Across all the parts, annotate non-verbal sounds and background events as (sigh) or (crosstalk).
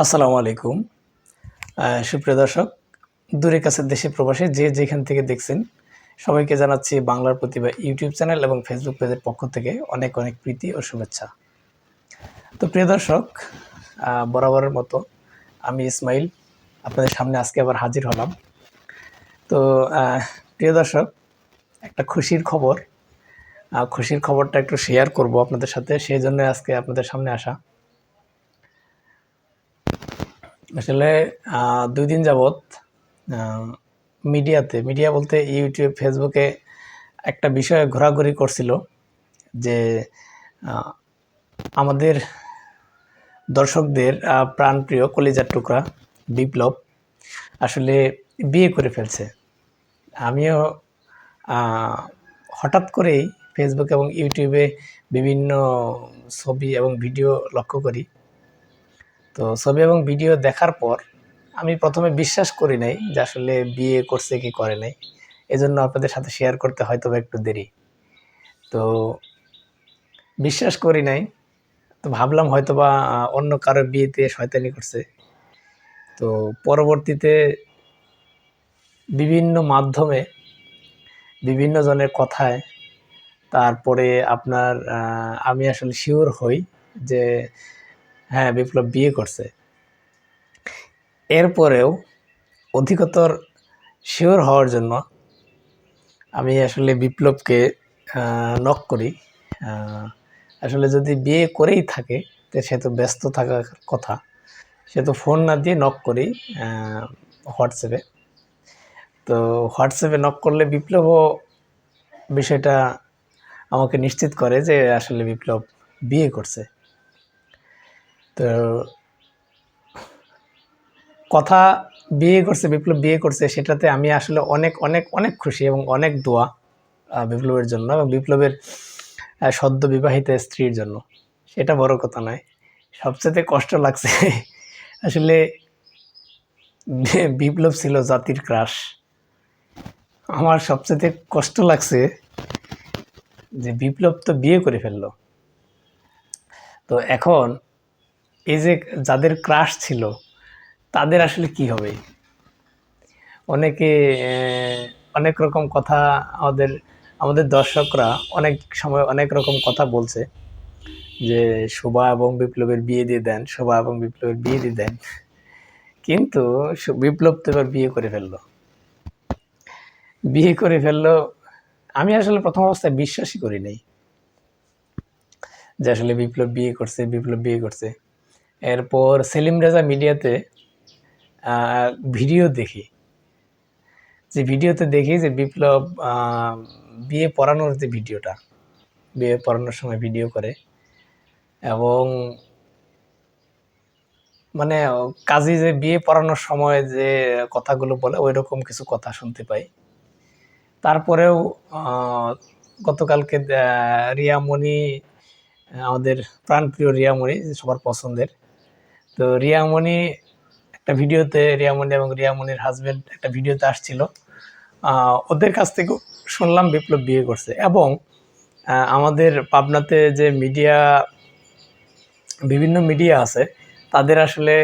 আসসালামু আলাইকুম। সুপ্রিয় দর্শক, দূরে কাছে দেশে প্রবাসে যে যেখান থেকে দেখছেন, সবাইকে জানাচ্ছি বাংলার প্রতিভা ইউটিউব চ্যানেল এবং ফেসবুক পেজের পক্ষ থেকে অনেক অনেক প্রীতি ও শুভেচ্ছা। তো প্রিয় দর্শক বরাবরের মতো আমি ইসমাইল, আপনাদের সামনে আজকে আবার হাজির হলাম। তো প্রিয় দর্শক, একটা খুশির খবর। খুশির খবরটা একটু শেয়ার করব আপনাদের সাথে, সেই জন্য আজকে আপনাদের সামনে আসা। আসলে দুই দিন যাবৎ মিডিয়াতে, মিডিয়া বলতে ইউটিউব, ফেসবুকে একটা বিষয়ে ঘোরাঘুরি করছিল যে আমাদের দর্শকদের প্রাণপ্রিয় কলিজার টুকরা, বিপ্লব, আসলে বিয়ে করে ফেলছে। আমিও হঠাৎ করেই ফেসবুক এবং ইউটিউবে বিভিন্ন ছবি এবং ভিডিও লক্ষ্য করি। তো ছবি এবং ভিডিও দেখার পর আমি প্রথমে বিশ্বাস করি নাই যে আসলে বিয়ে করছে কি করে নাই। এজন্য আপনাদের সাথে শেয়ার করতে হয়তো বা একটু দেরি। তো বিশ্বাস করি নাই, তো ভাবলাম হয়তো বা অন্য কারও বিয়েতে শয়তানি করছে। তো পরবর্তীতে বিভিন্ন মাধ্যমে, বিভিন্ন জনের কথায়, তারপরে আপনার আমি আসলে শিওর হই যে হ্যাঁ বিপ্লব বিয়ে করছে। এরপরেও অধিকতর শিওর হওয়ার জন্য আমি আসলে বিপ্লবকে নক করি। আসলে যদি বিয়ে করেই থাকে, তো সে তো ব্যস্ত থাকার কথা। সে তো ফোন না দিয়ে নক করি হোয়াটসঅ্যাপে। তো হোয়াটসঅ্যাপে নক করলে বিপ্লবও বিষয়টা আমাকে নিশ্চিত করে যে আসলে বিপ্লব বিয়ে করছে। তো কথা বিয়ে করছে, বিপ্লব বিয়ে করছে, সেটাতে আমি আসলে অনেক অনেক অনেক খুশি এবং অনেক দোয়া বিপ্লবের জন্য এবং বিপ্লবের সদ্য বিবাহিত স্ত্রীর জন্য। সেটা বড় কথা নয়। সবচেয়ে কষ্ট লাগছে, (laughs) আসলে বিপ্লব ছিল জাতির ক্রাশ। আমার সবচেয়ে কষ্ট লাগছে যে বিপ্লব তো বিয়ে করে ফেলল। তো এখন এই যে যাদের ক্রাশ ছিল, তাদের আসলে কি হবে? অনেকে অনেক রকম কথা আমাদের আমাদের দর্শকরা অনেক সময় অনেক রকম কথা বলছে যে শোভা এবং বিপ্লবের বিয়ে দিয়ে দেন, শোভা এবং বিপ্লবের বিয়ে দিয়ে দেন। কিন্তু বিপ্লব তো এবার বিয়ে করে ফেলল। বিয়ে করে ফেলল, আমি আসলে প্রথম অবস্থায় বিশ্বাসই করি নাই যে আসলে বিপ্লব বিয়ে করছে, বিপ্লব বিয়ে করছে। এরপর সেলিম রাজা মিডিয়াতে ভিডিও দেখি। যে ভিডিওতে দেখি যে বিপ্লব বিয়ে পড়ানোর যে ভিডিওটা, বিয়ে পড়ানোর সময় ভিডিও করে এবং মানে কাজী যে বিয়ে পড়ানোর সময় যে কথাগুলো বলে ওই রকম কিছু কথা শুনতে পাই। তারপরেও গতকালকে রিয়ামণি, আমাদের প্রাণপ্রিয় রিয়ামণি সবার পছন্দের তো রিয়ামণি একটা ভিডিওতে, রিয়ামণি এবং রিয়ামণির হাজবেন্ড একটা ভিডিওতে আসছিল। ওদের কাছ থেকে শুনলাম বিপ্লব বিয়ে করছে এবং আমাদের পাবনাতে যে মিডিয়া বিভিন্ন মিডিয়া আছে, তাদের আসলে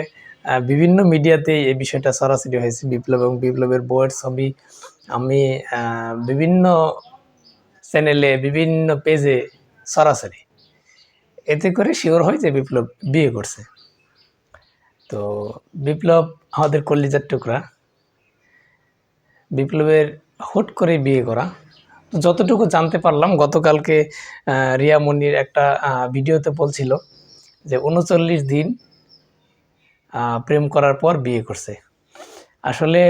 বিভিন্ন মিডিয়াতেই এই বিষয়টা সরাসরি হয়েছে। বিপ্লব এবং বিপ্লবের বইয়ের ছবি, আমি বিভিন্ন চ্যানেলে বিভিন্ন পেজে সরাসরি। এতে করে শিওর হয় যে বিপ্লব বিয়ে করছে। তো বিপ্লব আমাদের কলিজার টুকরা। বিপ্লবের হুট করে বিয়ে করা। যতটুকু জানতে পারলাম, গতকালকে রিয়া মনির একটা ভিডিওতে বলছিল যে উনচল্লিশ দিন প্রেম করার পর বিয়ে করছে। আসলে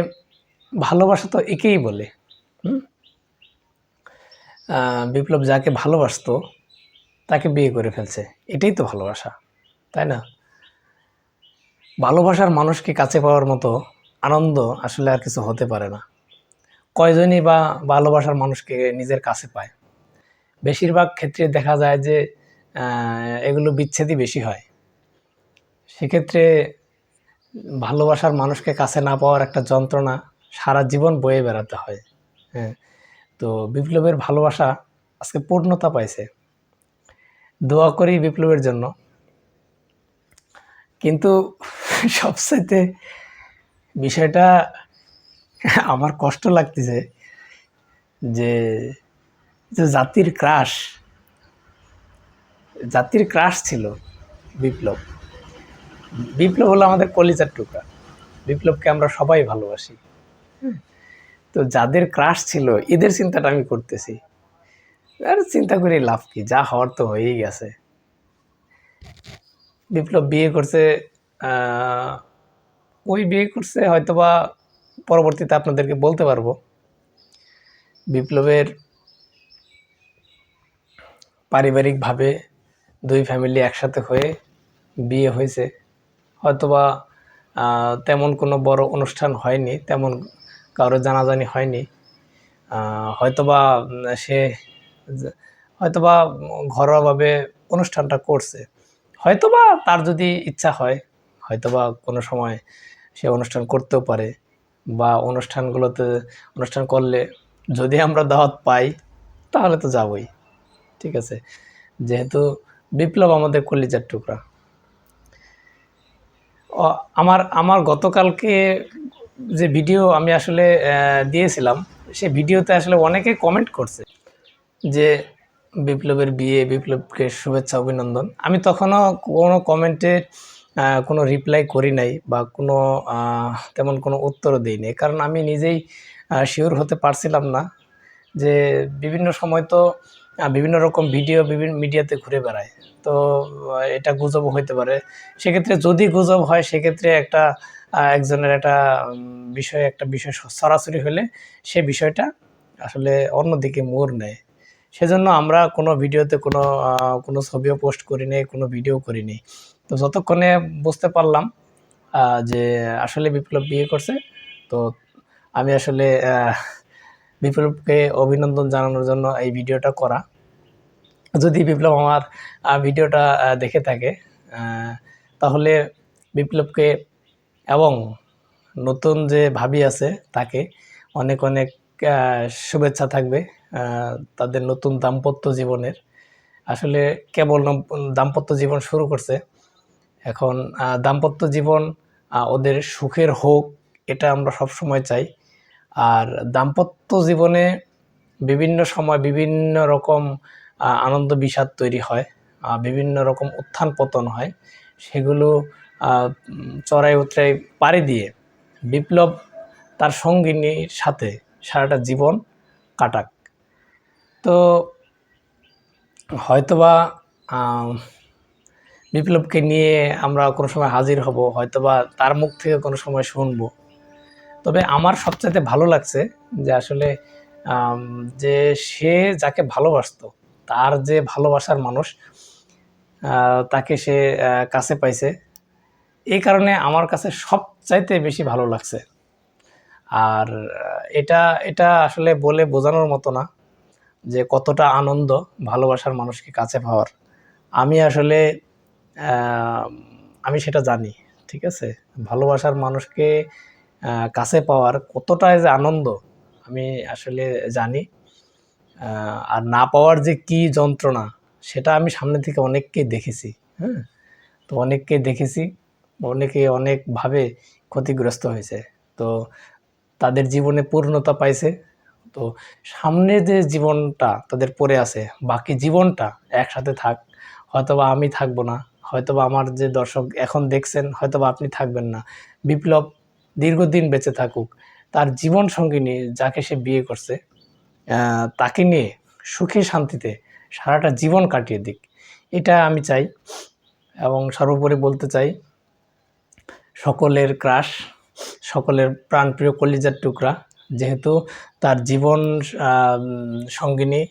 ভালোবাসা তো একেই বলে? বিপ্লব যাকে ভালোবাসতো, তাকে বিয়ে করে ফেলছে। এটাই তো ভালোবাসা, তাই না? ভালোবাসার মানুষকে কাছে পাওয়ার মতো আনন্দ আসলে আর কিছু হতে পারে না। কয়জনই বা ভালোবাসার মানুষকে নিজের কাছে পায়? বেশিরভাগ ক্ষেত্রে দেখা যায় যে এগুলো বিচ্ছেদই বেশি হয়। সেক্ষেত্রে ভালোবাসার মানুষকে কাছে না পাওয়ার একটা যন্ত্রণা সারা জীবন বয়ে বেড়াতে হয়। হ্যাঁ তো বিপ্লবের ভালোবাসা আজকে পূর্ণতা পাইছে। দোয়া করি বিপ্লবের জন্য। কিন্তু (laughs) সবচাইতে বিষয়টা আমার কষ্ট লাগতেছে যে জাতির ক্রাশ জাতির ক্রাশ ছিল বিপ্লব। বিপ্লব হলো আমাদের কলিজার টুকরা। বিপ্লবকে আমরা সবাই ভালোবাসি? তো যাদের ক্রাশ ছিল এদের চিন্তাটা আমি করতেছি। আর চিন্তা করে লাভ কি? যা হওয়ার তো হয়েই গেছে। বিপ্লব বিয়ে করছে ওই বিয়ে করছে, হয়তোবা পরবর্তীতে আপনাদেরকে বলতে পারব। বিপ্লবের পারিবারিকভাবে দুই ফ্যামিলি একসাথে হয়ে বিয়ে হয়েছে। হয়তোবা তেমন কোনো বড় অনুষ্ঠান হয়নি, তেমন কারও জানাজানি হয়নি। হয়তোবা সে হয়তোবা ঘরোয়াভাবে অনুষ্ঠানটা করছে। হয়তোবা তার যদি ইচ্ছা হয় হয়তোবা কোনো সময় সে অনুষ্ঠান করতেও পারে বা অনুষ্ঠানগুলোতে অনুষ্ঠান করলে যদি আমরা দাওয়াত পাই, তাহলে তো যাবই, ঠিক আছে? যেহেতু বিপ্লব আমাদের কলিজার টুকরা। আমার আমার গতকালকে যে ভিডিও আমি আসলে দিয়েছিলাম, সে ভিডিওতে আসলে অনেকে কমেন্ট করছে যে বিপ্লবের বিয়ে, বিপ্লবকে শুভেচ্ছা, অভিনন্দন। আমি তখনও কোনো কমেন্টে কোনো রিপ্লাই করি নাই বা কোনো তেমন কোনো উত্তরও দিই নাই। কারণ আমি নিজেই শিওর হতে পারছিলাম না যে বিভিন্ন সময় তো বিভিন্ন রকম ভিডিও বিভিন্ন মিডিয়াতে ঘুরে বেড়ায়। তো এটা গুজব হইতে পারে। সেক্ষেত্রে যদি গুজব হয়, সেক্ষেত্রে একটা একজনের একটা বিষয় একটা বিষয় সরাসরি হলে সে বিষয়টা আসলে অন্যদিকে মোড় নেয়। সেজন্য আমরা কোনো ভিডিওতে কোনো কোনো ছবিও পোস্ট করি নাই, কোনো ভিডিও করি নাই। তো যতক্ষণে বুঝতে পারলাম যে আসলে বিপ্লব বিয়ে করছে, তো আমি আসলে বিপ্লবকে অভিনন্দন জানানোর জন্য এই ভিডিওটা করা। যদি বিপ্লব আমার ভিডিওটা দেখে থাকে তাহলে বিপ্লবকে এবং নতুন যে ভাবি আছে তাকে অনেক অনেক শুভেচ্ছা থাকবে তাদের নতুন দাম্পত্য জীবনের। আসলে কেবল দাম্পত্য জীবন শুরু করছে এখন দাম্পত্য জীবন ওদের সুখের হোক, এটা আমরা সব সময় চাই। আর দাম্পত্য জীবনে বিভিন্ন সময় বিভিন্ন রকম আনন্দ বিষাদ তৈরি হয় বিভিন্ন রকম উত্থান পতন হয়। সেগুলো চড়াই উতরাই পাড়ি দিয়ে বিপ্লব তার সঙ্গিনীর সাথে সারাটা জীবন কাটাক। তো, হয়তোবা বিপ্লবকে নিয়ে আমরা কোনো সময় হাজির হব, হয়তোবা তার মুখ থেকে কোনো সময় শুনব। তবে আমার সবচাইতে ভালো লাগছে যে আসলে যে সে যাকে ভালোবাসতো, তার যে ভালোবাসার মানুষ তাকে সে কাছে পাইছে এই কারণে আমার কাছে সবচাইতে বেশি ভালো লাগছে। আর, এটা এটা আসলে বলে বোঝানোর মতো না যে কতটা আনন্দ ভালোবাসার মানুষকে কাছে পাওয়ার। আমি আসলে আমি সেটা জানি, ঠিক আছে? ভালোবাসার মানুষকে কাছে পাওয়ার কতটা যে আনন্দ, আমি আসলে জানি। আর না পাওয়ার যে কি যন্ত্রণা, সেটা আমি সামনে থেকে অনেককে দেখেছি হ্যাঁ? তো অনেককে দেখেছি, অনেকে অনেকভাবে ক্ষতিগ্রস্ত হয়েছে। তো তাদের জীবনে পূর্ণতা পাইছে, তো সামনে যে জীবনটা তাদের পড়ে আছে, বাকি জীবনটা একসাথে থাক, হয়তোবা আমি থাকব না হয়তোবা আমার যে দর্শক এখন দেখছেন, হয়তোবা আপনি থাকবেন না। বিপ্লব দীর্ঘদিন বেঁচে থাকুক, তার জীবন সঙ্গিনী যাকে সে বিয়ে করছে তাকে নিয়ে সুখে শান্তিতে সারাটা জীবন কাটিয়ে দিক। এটা আমি চাই এবং সর্বোপরি বলতে চাই, সকলের ক্রাশ, সকলের প্রাণপ্রিয় কলিজার টুকরা, যেহেতু তার জীবন সঙ্গিনী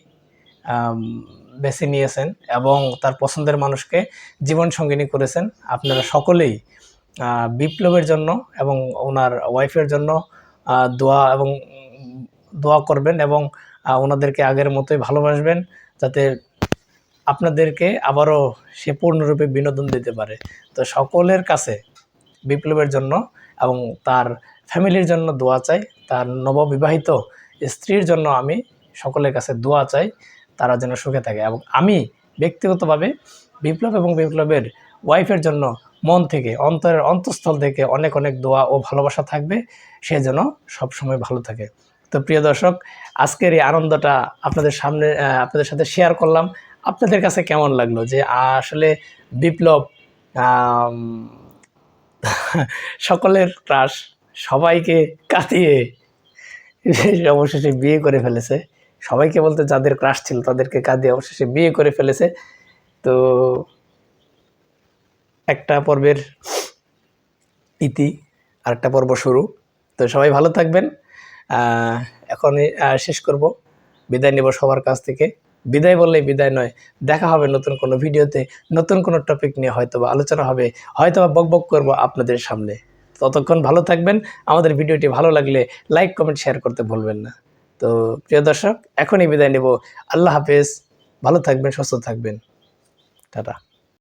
বেছে নিয়েছেন এবং তার পছন্দের মানুষকে জীবন সঙ্গিনী করেছেন। আপনারা সকলেই বিপ্লবের জন্য এবং ওনার ওয়াইফের জন্য দোয়া এবং দোয়া করবেন এবং ওনাদেরকে আগের মতোই ভালোবাসবেন যাতে আপনাদেরকে আবারও সে পূর্ণরূপে বিনোদন দিতে পারে। তো সকলের কাছে বিপ্লবের জন্য এবং তার ফ্যামিলির জন্য দোয়া চাই। তার নববিবাহিত স্ত্রীর জন্য আমি সকলের কাছে দোয়া চাই। তারা যেন সুখে থাকে এবং আমি ব্যক্তিগতভাবে বিপ্লব এবং বিপ্লবের ওয়াইফের জন্য মন থেকে, অন্তরের অন্তঃস্থল থেকে অনেক অনেক দোয়া ও ভালোবাসা থাকবে। সে যেন সবসময় ভালো থাকে। তো প্রিয় দর্শক, আজকের এই আনন্দটা আপনাদের সামনে আপনাদের সাথে শেয়ার করলাম। আপনাদের কাছে কেমন লাগল যে আসলে বিপ্লব (laughs) সকলের ক্রাশ সবাইকে কাটিয়ে (laughs) অবশেষে বিয়ে করে ফেলেছে? সবাইকে বলতে যাদের ক্রাশ ছিল তাদেরকে কাঁদিয়ে অবশেষে বিয়ে করে ফেলেছে। তো একটা পর্বের ইতি আরেকটা পর্ব শুরু। তো সবাই ভালো থাকবেন। আহ, এখনই শেষ করব। বিদায় নেব সবার কাছ থেকে। বিদায় বললেই বিদায় নয় দেখা হবে নতুন কোনো ভিডিওতে। নতুন কোনো টপিক নিয়ে হয়তো বা আলোচনা হবে হয়তো বা বক বক করব আপনাদের সামনে। ততক্ষণ ভালো থাকবেন। আমাদের ভিডিওটি ভালো লাগলে লাইক কমেন্ট শেয়ার করতে ভুলবেন না। তো প্রিয় দর্শক এখনই বিদায় নেব। আল্লাহ হাফেজ। ভালো থাকবেন সুস্থ থাকবেন। টাটা।